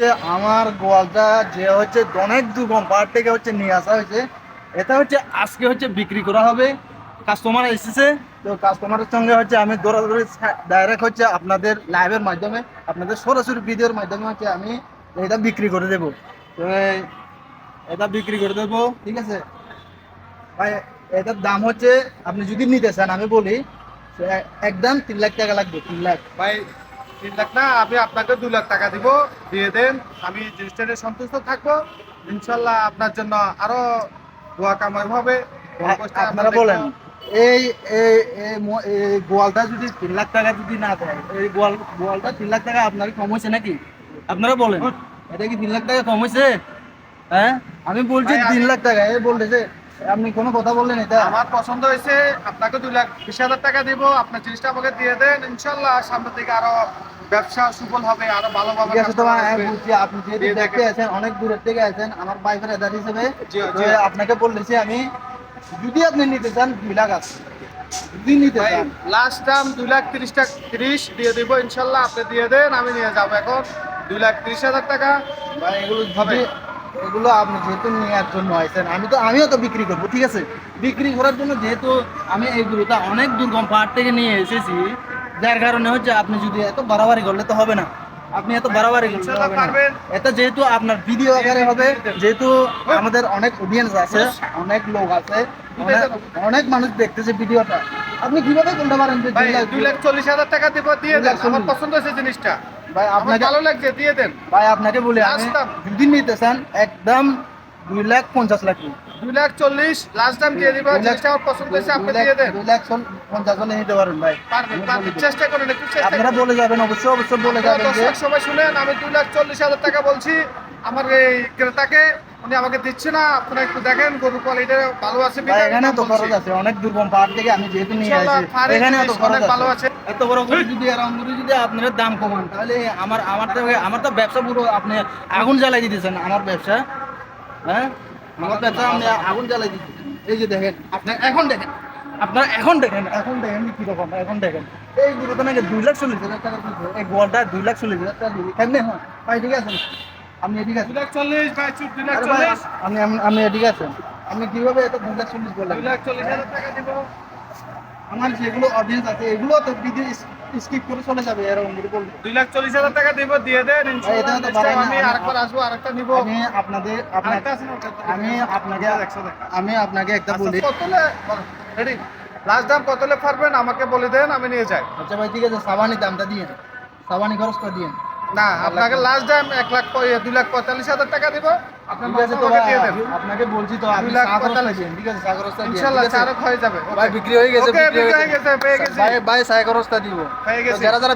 যে আমার গোয়ালটা, যে হচ্ছে অনেক দুর্গম পাহাড় থেকে হচ্ছে নিয়ে আসা হয়েছে। এটা হচ্ছে আজকে হচ্ছে বিক্রি করা হবে। কাস্টমার এসেছে, তো কাস্টমারের সঙ্গে হচ্ছে আমি দৌড়াদৌড়ি ডাইরেক্ট হচ্ছে আপনাদের লাইভের মাধ্যমে, আপনাদের সরাসরি ভিডিওর মাধ্যমে হচ্ছে আমি এটা বিক্রি করে দেবো। তো, এটা বিক্রি করে দেবো, ঠিক আছে? ভাই, এটার দাম হচ্ছে, আপনি যদি নিতে চান, আমি বলি একদম তিন লাখ টাকা লাগবে, তিন লাখ। ভাই তিন লাখ না আমি আপনাকে দু লাখ টাকা দিব দিয়ে দেন। আমি জিনিসটা সন্তুষ্ট থাকব ইনশাল্লাহ আপনার জন্য আরও দোয়া কামাই হবে। আপনারা বলেন। এই এই গোয়ালটা যদি তিন লাখ টাকা যদি না দেয় এই গোয়াল গোয়ালটা তিন লাখ টাকা আপনার কম হয়েছে নাকি? আপনারা বলেন। এটা কি তিন লাখ টাকা কম হয়েছে? হ্যাঁ? আমি বলছি তিন লাখ টাকা এই বলতেছে আপনি কোনো কথা বললেন এটা? আমার পছন্দ হয়েছে আপনাকে দুই লাখ বিশ হাজার টাকা দিব আপনার জিনিসটা আমাকে দিয়ে দেন ইনশাল্লাহ সামনের দিকে আরও ব্যবসা সুফল হবে আরও ভালোভাবে আমি আপনি যেহেতু দেখতে আছেন অনেক দূরের থেকে আছেন আমার বাইকের এদার হিসেবে আপনাকে বলেছি আমি যদি আপনি নিতে চান দুই লাখ আছে। যদি নিতে চান। লাস্ট দাম দুই লাখ তিরিশ টাকা তিরিশ দিয়ে দিব ইনশাল্লাহ আপনি দিয়ে দেন আমি নিয়ে যাব এখন। দুই লাখ তিরিশ হাজার টাকা। এগুলো হবে। এগুলো আপনি যেহেতু নেওয়ার জন্য আমি তো আমিও তো বিক্রি করব ঠিক আছে? বিক্রি করার জন্য যেহেতু আমি এইগুলোটা অনেক দুর্গম পাহাড় থেকে নিয়ে এসেছি যার কারণে হচ্ছে আপনি যদি এত বাড়াবাড়ি করলে তো হবে না। আপনি এত বাড়াবাড়ি হবে না। এটা যেহেতু আপনার ভিডিও আকারে হবে যেহেতু আমাদের অনেক অডিয়েন্স আছে অনেক লোক আছে অনেক- মানুষ দেখতেছে ভিডিওটা আপনি কীভাবে বলতে পারেন যে দুই লাখ চল্লিশ হাজার টাকা দিব দিয়ে দেন। আমার পছন্দ হয়েছে জিনিসটা। ভাই আপনাকে ভালো লাগছে দিয়ে দেন। ভাই আপনাকে বলি আমি Last দাম। যদি নিতে চান একদম দুই লাখ পঞ্চাশ লাখ। দুই লাখ চল্লিশ লাস্ট দাম দিয়ে দিব জিনিসটা আমার পছন্দ হয়েছে আপনি দিয়ে দেন। দুই লাখ পঞ্চাশ হলে নিতে পারেন ভাই। পারবেন আমি পারবেন। চেষ্টা করেন একটু চেষ্টা আপনারা বলে যাবেন অবশ্যই অবশ্যই বলে যাবেন দর্শক সবাই শুনেন আমি দুই লাখ চল্লিশ হাজার টাকা বলছি। আমার এই ক্রেতাকে উনি আমাকে দিচ্ছে না আপনারা একটু দেখেন গরু কোয়ালিটি ভালো আছে এখানে তো খরচ আছে অনেক দুর্গম পাহাড় থেকে আমি যেহেতু নিয়ে আসি এখানে তো খরচ ভালো আছে। এত বড় করে যদি করে যদি আপনারা দাম কমান তাহলে আমার আমার তো আমার তো ব্যবসা পুরো আপনি আগুন জ্বালাই দিতেছেন আমার ব্যবসা। হ্যাঁ? আমার ব্যবসা আপনি আগুন জ্বালাই দিতেছেন এই যে দেখেন আপনি এখন দেখেন। আপনারা এখন দেখেন? এখন দেখেন কি রকম এখন দেখেন। এই গুলো দুই লাখ চল্লিশ হাজার টাকা দিচ্ছে এই গোয়ালটা দুই লাখ চল্লিশ হাজার টাকা দিচ্ছে কেমনে হয়? ভাই ঠিক আছে? আপনি ভাই, চল্লিশ। আপনি আপনি- আপনি আছেন আপনি কীভাবে এত দুই লাখ চল্লিশ বললেন দুই লাখ চল্লিশ হাজার টাকা দিব? আমার যেগুলো অডিয়েন্স আছে এগুলো তো ভিডিও স্কিপ করে চলে যাবে এরকম করে বলব। দুই লাখ চল্লিশ হাজার টাকা দিব দিয়ে দেন না, আমি আরেকবার আসব আরেকটা নিব। আমি আপনাদের? আমি আপনাকে আমি আপনাকে একটা বলি রেডি লাস্ট দাম কত পারবেন আমাকে বলে দেন আমি নিয়ে যাই। আচ্ছা ভাই ঠিক আছে সাবানি দামটা দিয়ে সাবানি খরচটা দিয়ে না আপনাকে লাস্ট টাইম এক লাখ দুই লাখ পঁয়তাল্লিশ হাজার টাকা দিব। আপনাকে বলছি তো আমি লাখ পঁয়তাল্লিশ। ঠিক আছে চা ইনশাল্লাহ চারক হয়ে যাবে। ভাই বিক্রি হয়ে গেছে বিক্রি হয়ে গেছে, পেয়ে গেছি। ভাই ভাই দিব। পেয়ে তো যারা যারা